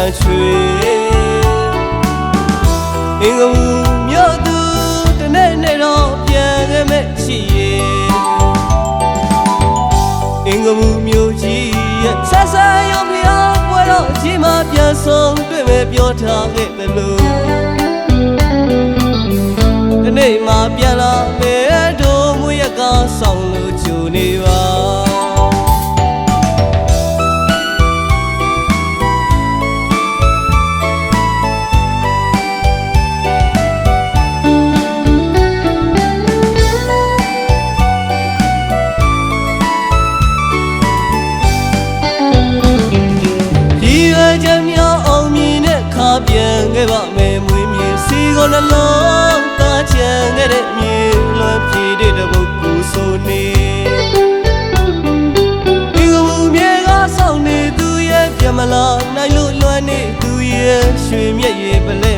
န်းချွေအင်္ဂမူမြို့သူတနေ့နေ့တော့ပြန်ခဲ့မဲ့ရှိရဲ့အင်္ဂမူမျိုးကြီးရဲ့ဆက်ဆံရုံဖျားပွဲတော့အကြီးမှပြန်ဆုံးတွေ့မဲ့ပြောထားခဲ့တယ်လို့ဒီနေ့မှပြန်လာမယ်တို့မွေရကဆောင်လို့ဂျူနေပါ ကိုနှလုံးသားချမ်းခဲ့တဲ့မြေလွန်ပြေတဲ့တပုတ်ကိုဆိုနေဒီကမှုမြေကဆောင်နေသူရဲ့ပြမလာနိုင်လို့လွမ်းနေသူရဲ့ရွှေမြက်ရည်ပလဲ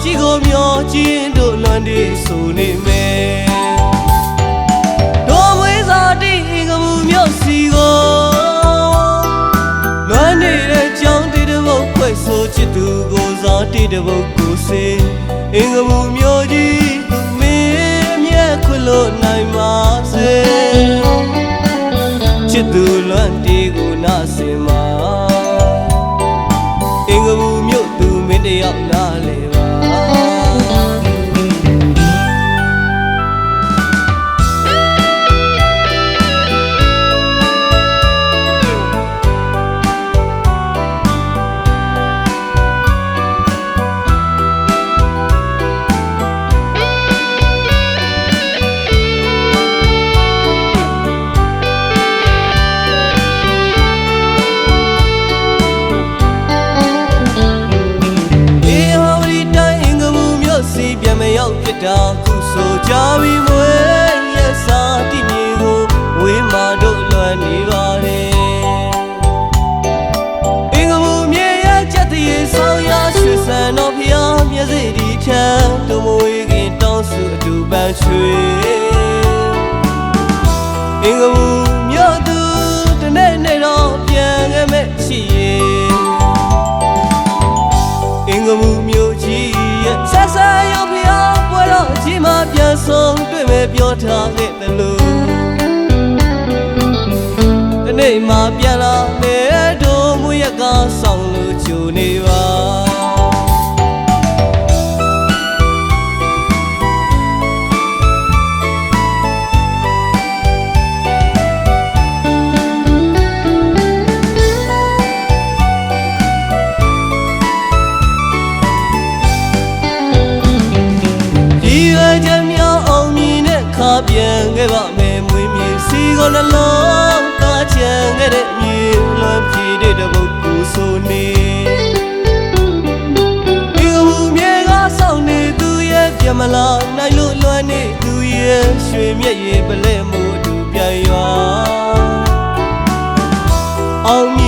ကြီးကိုမျောချင်းတို့လွမ်းတဲ့ဆိုနေမယ်တော်မွေးစာတိအင်္ဂမူမြို့စီကိုလွမ်းနေတဲ့ကြောင်းတေတဘုတ်ဖွဲ့ဆိုချစ်သူကိုစားတေတဘုတ်ကိုစေအင်္ဂမူမြို့ကြီးသူမင်းမြဲခွလို့နိုင်ပါစေချစ်သူလွမ်းတေကိုနာစင် တာခုဆိုကြပြီမွေရစာတိမြေကိုဝေးမာတို့လွမ်းနေပါတယ်အင်္ဂမူမြေရချက်တည်းဆောင်ရရွှေဆန်တော်ဖျားမျက်စိဒီချမ်းတို့မဝေးခင်တောင်းစုအတူပန်းချွေအင်္ဂမူမြို့ ဆုံးတွေ့မဲ့ပြောထားခဲ့တယ်လို့ဒီနေ့မှပြန်လာမယ်တို့မူရကဆောင်လို့ဂျူနေ ကိုနှလုံးသားချမ်းခဲ့တဲ့မြေလွန်ပြေတဲ့တပုတ်ကိုဆိုနေဒီကမှုမြေကဆောင်နေသူရဲ့ပြမလာနိုင်လို့လွမ်းနေသူရဲ့ရွှေမြက်ရည်ပလဲမို့အတူပြန်ရွာအောင်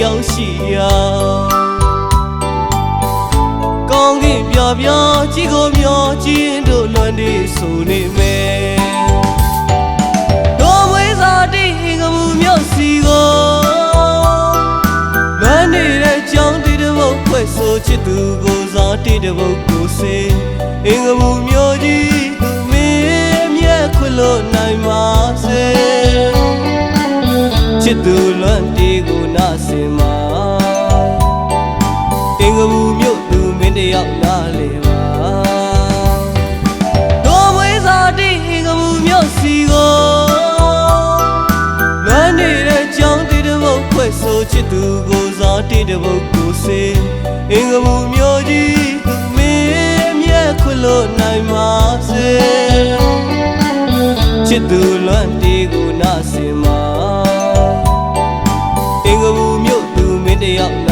ယောက်ရှိရာကောင်းကင်ပြပြကြီးကိုမျောချင်းတို့လွမ်းတဲ့ဆိုနေမယ်တော်မွေးစာတိအင်္ဂမူမြို့စီကိုလွမ်းနေတဲ့ကြောင်းတေတဘုတ်ဖွဲ့ဆိုချစ်သူကိုစားတေတဘုတ်ကိုစေအင်္ဂမူမြို့ကြီးသူမင်းမြဲခွလို့နို ကြီးသူမင်းမြတ်ခွလို့နိုင်ပါစေချစ်သူလွမ်းတေကိုနာစင်မာအင်္ဂမူမျိုးသူမင်းတယောက်